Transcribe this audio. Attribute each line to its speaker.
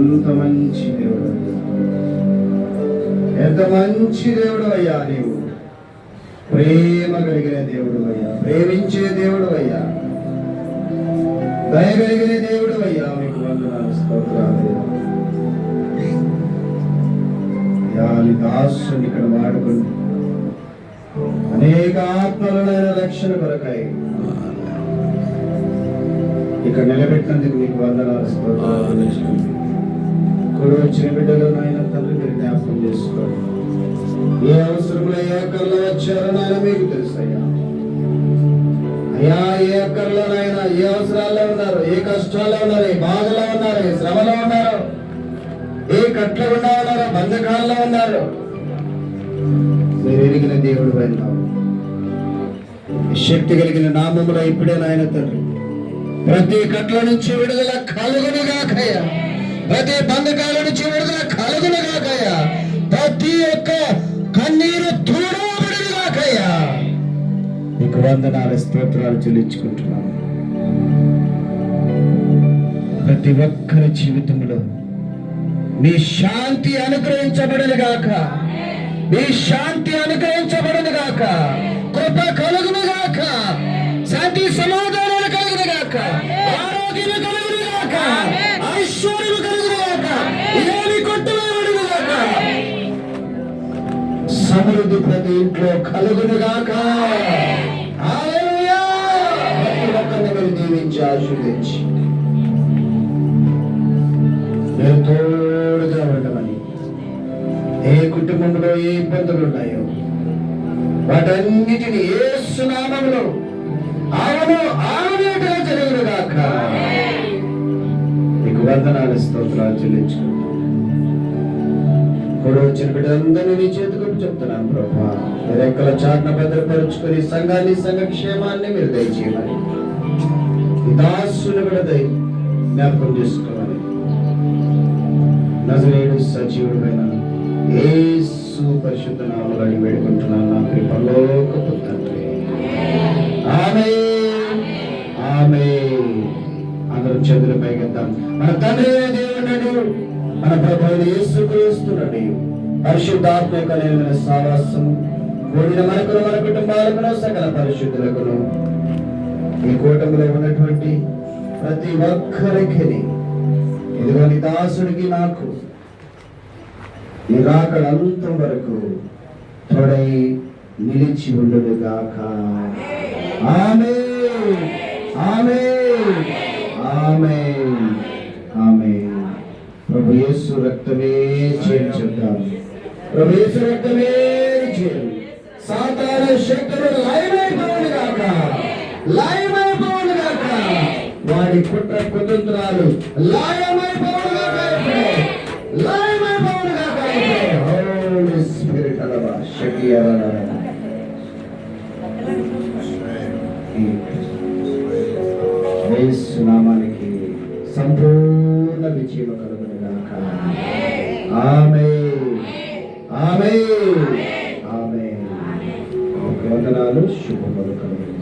Speaker 1: ఎంత మంచి దేవుడు ఎంత మంచి దేవుడు అయ్యా నీవు. ప్రేమ కలిగిన దేవుడు అయ్యా. ప్రేమించే దేవుడు అయ్యా. దయ కలిగిన దేవుడు అయ్యా. మీకు వందనాలు స్తోత్రాలు. యాని దాసుని ఇక్కడ వాడుకుని అనేక ఆత్మలైన రక్షణ కొరకాయి ఇక్కడ నిలబెట్టినందుకు మీకు వందనాలు స్తోత్రాలు. కూడా వచ్చిన బిడ్డలు నాయన తండ్రి మీరు జ్ఞాపకం చేసుకోండి. ఏ అవసరంలో ఏ అక్కర్లో వచ్చారో నాయన మీకు తెలుసు అయ్యా అయ్యా ఏ అక్కర్లో నాయన ఏ అవసరాల్లో ఉన్నారు ఏ కష్టాల్లో ఉన్నారు ఏ బాధలో ఉన్నారు ఏ శ్రమలో ఉన్నారు ఏ కట్ల గుండా ఉన్నారు బంధకాల్లో ఉన్నారు మీరు ఎరిగిన దేవుడు వెళ్ళావు శక్తి కలిగిన నామములో ఇప్పుడే నాయన తండ్రి ప్రతి కట్ల నుంచి విడుదల కలుగునుగాకయ్యా ప్రతి బంధకాల నుంచి విడుదల కలుగును ప్రతి ఒక్క కన్నీరు తూడబడిన గాకయ్యా. నీకు వందనాల స్తోత్రాలు చెల్లించుకుంటున్నాను ప్రతి ఒక్కరి జీవితంలో మీ శాంతి అనుగ్రహించబడను గాక. మీ శాంతి అనుగ్రహించబడను గాక. అభివృద్ధి ప్రతి ఇంట్లో కలుగునుగాక. ప్రతి ఒక్కరిని మీరు దీవించి ఆశీర్వదించి. తోడుగా ఉండమని. ఏ కుటుంబంలో ఏ ఇబ్బందులు ఉన్నాయో వాటన్నిటిని ఏ సునామంలో అవును ఆవిడగా జరుగును నీకు వందనాలు స్తోత్రాలు చెల్లించుకుంటాం కూడా వచ్చిన బిడ్డలందరినీ నీ చేతులకు చెప్తున్నాను ప్రభా. రెక్కల చాటున భద్రపరుచుకొని సంఘాన్ని సంఘ క్షేమాన్ని మీరు దయచేయమని. ఈ దాసుని కూడా దయ జ్ఞాపకం చేసుకోవాలి నజరేడు సజీవుడైన ఏ పరిశుద్ధ నామములు అడిగి వేడుకుంటున్నాను నా కృపలోకపు తండ్రి. ఆమె ఆమేన్. అందరూ చేతులు పైకెత్తాం. మన తండ్రి దేవుడు మన ప్రభు యేసు పరిశుద్ధాత్మ యొక్క నిలవైన సావాసం. కూడిన మనకును మన కుటుంబాలకును సకల పరిశుద్ధులకును. ఈ కూటమిలో ఉన్నటువంటి ప్రతి ఒక్కరికి ఇదిగో నీ దాసుడికి నాకు నిరాకడంతం వరకు తొడై నిలిచి ఉండుగాక ఆమె ఆమె ఆమె ఆమె యేసు రక్తమే చేయని చెప్తాం ప్రభు యేసు రక్తమే చేయను సాతాన శక్తులు లయమైపోవును గాక. లయమైపోవును గాక. వాడి కుట్ర కుతంత్రాలు లయమైపోవును గాక లయమైపోవును గాక హోలీ స్పిరిట్ అలవా శక్తి అలవా. యేసు నామానికి సంపూర్ణ విజయం కలుగును. గాక ఆమె ఆమె ఆమె వందనాలు శుభములు కలుగు